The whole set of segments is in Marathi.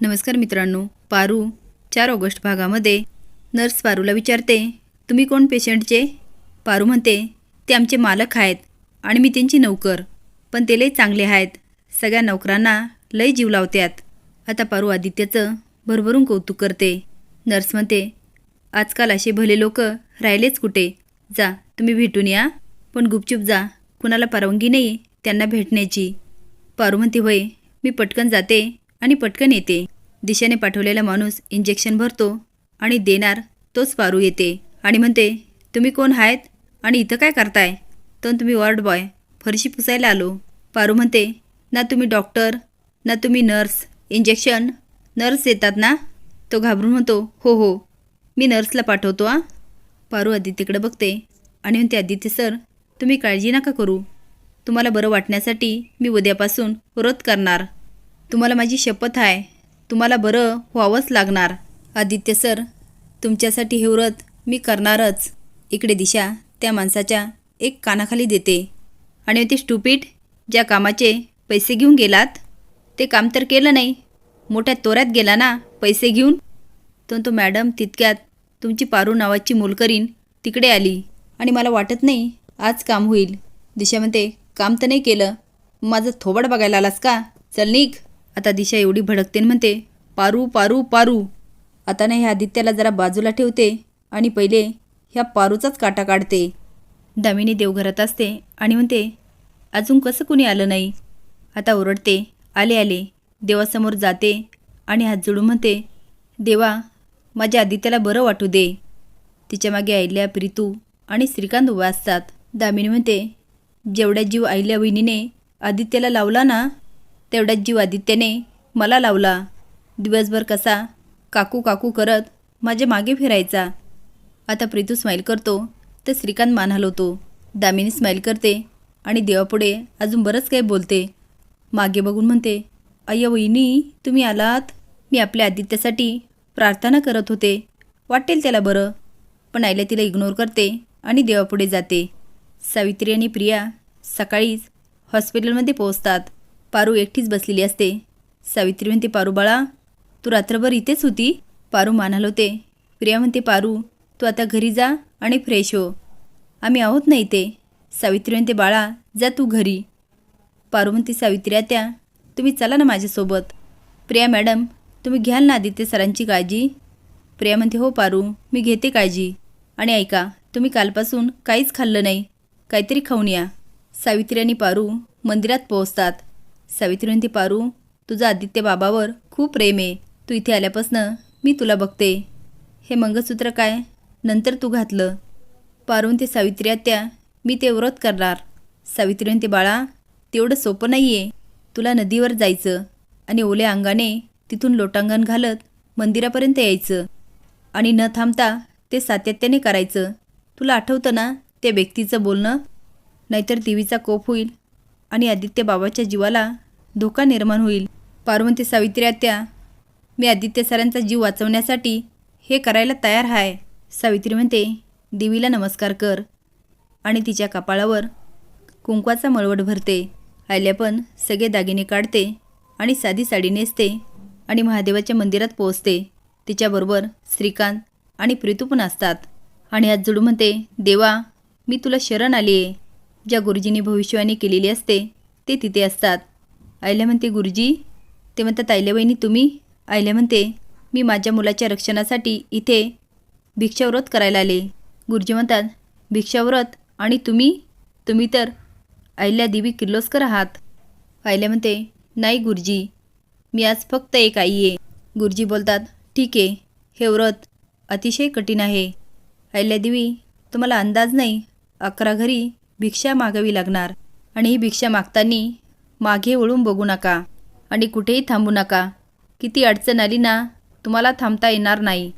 नमस्कार मित्रांनो पारू चार ऑगस्ट भागामध्ये. नर्स पारूला विचारते तुम्ही कोण पेशंटचे पारू म्हणते ते आमचे मालक आहेत आणि मी त्यांची नौकर पण ते लय चांगले आहेत. सगळ्या नौकरांना लय जीव लावत्यात. आता पारू आदित्यचं भरभरून कौतुक करते. नर्स म्हणते आजकाल असे भले लोक राहिलेच कुठे? जा तुम्ही भेटून या. पण गुपचूप जा. कुणाला परवानगी नाही त्यांना भेटण्याची. पारू म्हणते होय मी पटकन जाते. आणि पटकन येते. दिशेने पाठवलेला माणूस इंजेक्शन भरतो आणि देणार तोच पारू येते. आणि म्हणते तुम्ही कोण आहेत आणि इथं काय करताय? तर तुम्ही वॉर्ड बॉय फरशी पुसायला आलो. पारू म्हणते ना तुम्ही डॉक्टर ना तुम्ही नर्स इंजेक्शन नर्स येतात ना? तो घाबरून म्हणतो हो हो. मी नर्सला पाठवतो आ. पारू आदित्यकडे बघते आणि म्हणते आदित्य सर तुम्ही काळजी नका करू. तुम्हाला बरं वाटण्यासाठी मी उद्यापासून व्रत करणार. तुम्हाला माझी शपथ आहे. तुम्हाला बरं व्हावंच लागणार. आदित्य सर तुमच्यासाठी हे व्रत मी करणारच. इकडे दिशा त्या माणसाच्या एक कानाखाली देते. आणि ते स्टुपीट ज्या कामाचे पैसे घेऊन गेलात? ते काम तर केलं नाही. मोठ्या तोऱ्यात गेला ना पैसे घेऊन? तर तो मॅडम तितक्यात तुमची पारू नावाची मोलकरीन तिकडे आली. आणि मला वाटत नाही आज काम होईल. दिशा म्हणते काम तर नाही केलं. माझं थोबड बघायला आलास का? चल निघ. आता दिशा एवढी भडकते म्हणते पारू पारू पारू. आता नाही ह्या आदित्याला जरा बाजूला ठेवते आणि पहिले ह्या पारूचाच काटा काढते. दामिनी देवघरात असते आणि म्हणते अजून कसं कुणी आलं नाही? आता ओरडते आले आले. देवासमोर जाते आणि हात जोडून म्हणते देवा माझ्या आदित्याला बरं वाटू दे. तिच्यामागे आईल्या प्रीतू आणि श्रीकांत उभा असतात. दामिनी म्हणते जेवढ्या जीव आईल्या वहिनीने आदित्याला लावला ना तेवढ्याच जीव आदित्याने मला लावला. दिवसभर कसा काकू काकू करत माझ्या मागे फिरायचा. आता प्रीतू स्माईल करतो तर श्रीकांत मान हलवतो दामिनी स्माईल करते आणि देवापुढे अजून बरंच काही बोलते. मागे बघून म्हणते अय्या वहिनी तुम्ही आलात? मी आपल्या आदित्यासाठी प्रार्थना करत होते. वाटेल त्याला बरं. पण आईला तिला इग्नोर करते आणि देवापुढे जाते. सावित्री आणि प्रिया सकाळीच हॉस्पिटलमध्ये पोहोचतात. पारू एकटीच बसलेली असते. सावित्री म्हणते पारू बाळा तू रात्रभर इथेच होती? पारू मानाल होते प्रिया म्हणते पारू तू आता घरी जा आणि फ्रेश हो. आम्ही आहोत ना इथे. सावित्री म्हणते बाळा जा तू घरी. पारू म्हणते सावित्री आत्या तुम्ही चला ना माझ्यासोबत. प्रिया मॅडम तुम्ही घ्याल ना आदित्य सरांची काळजी? प्रिया म्हणते हो पारू मी घेते काळजी. आणि ऐका तुम्ही कालपासून काहीच खाल्लं नाही. काहीतरी खाऊन या. सावित्री आणि पारू मंदिरात पोहोचतात. सावित्री म्हणते पारू तुझं आदित्य बाबावर खूप प्रेम आहे. तू इथे आल्यापासनं मी तुला बघते. हे मंगळसूत्र काय? नंतर तू घातलं. पारू म्हणते सावित्री आत्या मी ते व्रत करणार. सावित्री म्हणते बाळा तेवढं सोपं नाही आहे तुला नदीवर जायचं आणि ओल्या अंगाने तिथून लोटांगण घालत मंदिरापर्यंत यायचं. आणि न थांबता ते सातत्याने करायचं. तुला आठवतं ना त्या व्यक्तीचं बोलणं? नाहीतर देवीचा कोप होईल. आणि आदित्य बाबाच्या जीवाला धोका निर्माण होईल. पार्वती सावित्री आत्या मी आदित्य सरांचा जीव वाचवण्यासाठी हे करायला तयार आहे सावित्री म्हणते देवीला नमस्कार कर. आणि तिच्या कपाळावर कुंकवाचा मळवट भरते. आयल्या पण सगळे दागिने काढते आणि साधी साडी नेसते आणि महादेवाच्या मंदिरात पोहोचते. तिच्याबरोबर श्रीकांत आणि प्रीतू पण असतात. आणि आज जुडू म्हणते देवा मी तुला शरण आली आहे ज्या गुरुजींनी भविष्यवाणी केलेली असते ते तिथे असतात. आयल्या म्हणते गुरुजी ते म्हणतात आयल्या वहिनी तुम्ही? आयल्या म्हणते मी माझ्या मुलाच्या रक्षणासाठी इथे भिक्षाव्रत करायला आले. गुरुजी म्हणतात भिक्षाव्रत? आणि तुम्ही? तुम्ही तर आयल्या देवी किर्लोस्कर आहात. आयल्या म्हणते नाही गुरुजी मी आज फक्त एक आई आहे. गुरुजी बोलतात ठीक आहे हे व्रत अतिशय कठीण आहे. अहिल्यादेवी तुम्हाला अंदाज नाही. अकरा घरी भिक्षा मागावी लागणार आणि ही भिक्षा मागताना मागे वळून बघू नका आणि कुठेही थांबू नका. किती अडचण आली ना तुम्हाला थांबता येणार नाही.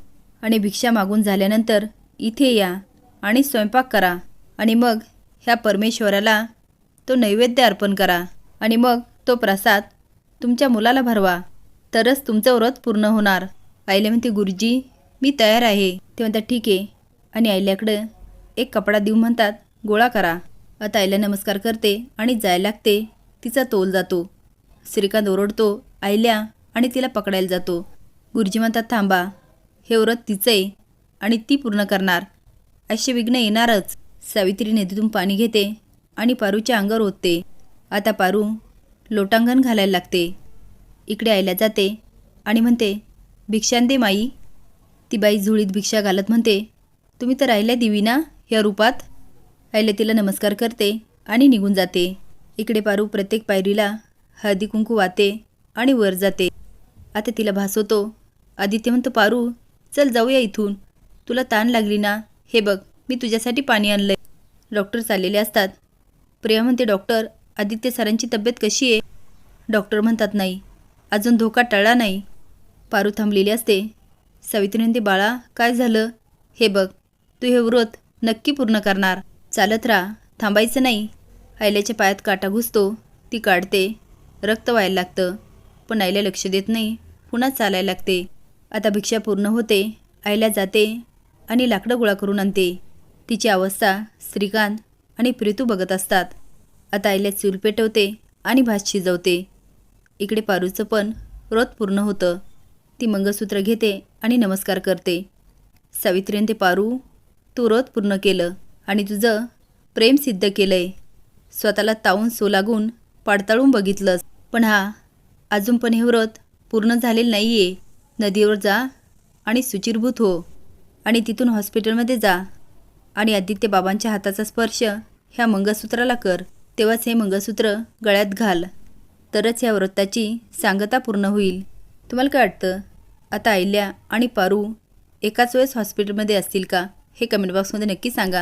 आणि भिक्षा मागून झाल्यानंतर इथे या आणि स्वयंपाक करा आणि मग ह्या परमेश्वराला तो नैवेद्य अर्पण करा आणि मग तो प्रसाद तुमच्या मुलाला भरवा. तरच तुमचं व्रत पूर्ण होणार. आईला म्हणते गुरुजी मी तयार आहे. ते म्हणतात ठीक आहे. आणि आईल्याकडं एक कपडा देऊ म्हणतात गोळा करा. आता आईला नमस्कार करते आणि जायला लागते. तिचा तोल जातो. श्रीकांत ओरडतो आईल्या आणि तिला पकडायला जातो. गुरुजी म्हणतात थांबा हे व्रत तिचं आहे आणि ती पूर्ण करणार. असे विघ्न येणारच. सावित्री नदीतून पाणी घेते आणि पारूच्या अंगावर ओतते. आता पारू लोटांगण घालायला लागते. इकडे आईला जाते आणि म्हणते भिक्षांदे माई. ती बाई झुळीत भिक्षा घालत म्हणते तुम्ही तर राहिल्या दिवी ना या रूपात? आईला तिला नमस्कार करते आणि निघून जाते. इकडे पारू प्रत्येक पायरीला हळदी कुंकू वाते आणि वर जाते. आता तिला भास होतो. आदित्य म्हणतो पारू चल जाऊया इथून. तुला ताण लागली ना? हे बघ मी तुझ्यासाठी पाणी आणलंय. डॉक्टर चाललेले असतात. प्रिया म्हणते डॉक्टर आदित्य सरांची तब्येत कशी आहे? डॉक्टर म्हणतात नाही. अजून धोका टळला नाही. पारू थांबलेली असते. सावित्री म्हणते बाळा काय झालं? हे बघ तू हे व्रत नक्की पूर्ण करणार. चालत राहा. थांबायचं नाही. आयल्याच्या पायात काटा घुसतो. ती काढते. रक्त व्हायला लागतं. पण आईला लक्ष देत नाही. पुन्हा चालायला लागते. आता भिक्षा पूर्ण होते. आईला जाते आणि लाकडं गोळा करून आणते. तिची अवस्था श्रीकांत आणि प्रीतू बघत असतात. आता आईला चूल पेटवते आणि भात शिजवते. इकडे पारूचं पण व्रत पूर्ण होतं. ती मंगळसूत्र घेते आणि नमस्कार करते. सावित्रीने ते पारू तू व्रत पूर्ण केलं. आणि तुझं प्रेम सिद्ध केलंय. स्वतःला तावून सोलागून पाडताळून बघितलंस. पण हा अजून पण हे व्रत पूर्ण झालेलं नाही आहे नदीवर जा आणि सुचिरभूत हो. आणि तिथून हॉस्पिटलमध्ये जा. आणि आदित्य बाबांच्या हाताचा स्पर्श ह्या मंगळसूत्राला कर. तेव्हाच हे मंगळसूत्र गळ्यात घाल. तरच ह्या व्रताची सांगता पूर्ण होईल. तुम्हाला काय वाटतं? आता आयल्या आणि पारू एकाच वेळेस हॉस्पिटलमध्ये असतील का? हे कमेंट बॉक्समध्ये नक्की सांगा.